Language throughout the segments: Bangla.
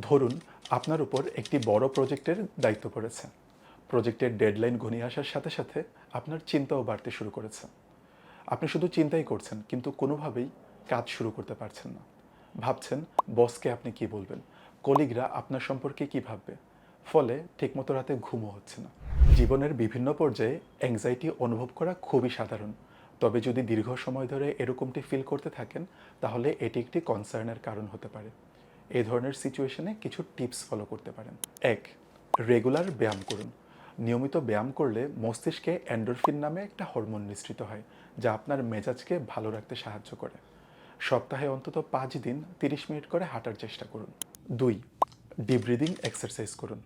ধরুন, আপনার উপর একটি বড় প্রজেক্টের দায়িত্ব পড়েছে। প্রজেক্টের ডেডলাইন ঘনিয়ে আসার সাথে সাথে আপনার চিন্তাও বাড়তে শুরু করেছে। আপনি শুধু চিন্তাই করছেন, কিন্তু কোনোভাবেই কাজ শুরু করতে পারছেন না। ভাবছেন, বসকে আপনি কি বলবেন? কলিগরা আপনার সম্পর্কে কি ভাববে? ফলে ঠিকমতো রাতে ঘুমও হচ্ছে না। জীবনের বিভিন্ন পর্যায়ে অ্যাংজাইটি অনুভব করা খুবই সাধারণ। তবে যদি দীর্ঘ সময় ধরে এরকমটি ফিল করতে থাকেন, তাহলে এটি একটি কনসার্নের কারণ হতে পারে। এই ধরনের সিচুয়েশনে কিছু টিপস ফলো করতে পারেন। এক রেগুলার ব্যায়াম করুন। নিয়মিত ব্যায়াম করলে মস্তিষ্কে অ্যান্ডোরফিন নামে একটা হরমোন নিঃসৃত হয়, যা আপনার মেজাজকে ভালো রাখতে সাহায্য করে। সপ্তাহে অন্তত পাঁচ দিন তিরিশ মিনিট করে হাঁটার চেষ্টা করুন। দুই ডিপ ব্রিদিং এক্সারসাইজ করুন।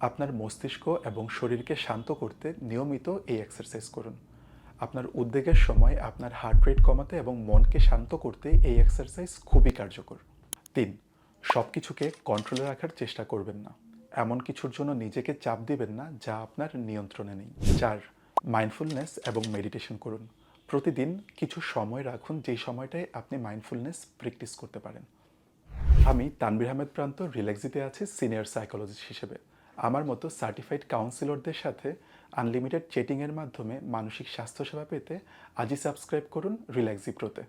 আপনার মস্তিষ্ক এবং শরীরকে শান্ত করতে নিয়মিত এই এক্সারসাইজ করুন। আপনার উদ্বেগের সময় আপনার হার্ট রেট কমাতে এবং মনকে শান্ত করতে এই এক্সারসাইজ খুবই কার্যকর। তিন সব কিছুকে কন্ট্রোলে রাখার চেষ্টা করবেন না। এমন কিছুর জন্য নিজেকে চাপ দিবেন না যা আপনার নিয়ন্ত্রণে নেই। চার মাইন্ডফুলনেস এবং মেডিটেশন করুন। প্রতিদিন কিছু সময় রাখুন যেই সময়টায় আপনি মাইন্ডফুলনেস প্র্যাকটিস করতে পারেন। আমি তানবির আহমেদ প্রান্ত, রিল্যাক্সিতে আছি সিনিয়র সাইকোলজিস্ট হিসেবে। আমার মতো সার্টিফাইড কাউন্সিলরদের সাথে আনলিমিটেড চেটিংয়ের মাধ্যমে মানসিক স্বাস্থ্যসেবা পেতে আজই সাবস্ক্রাইব করুন রিল্যাক্সি প্রোতে।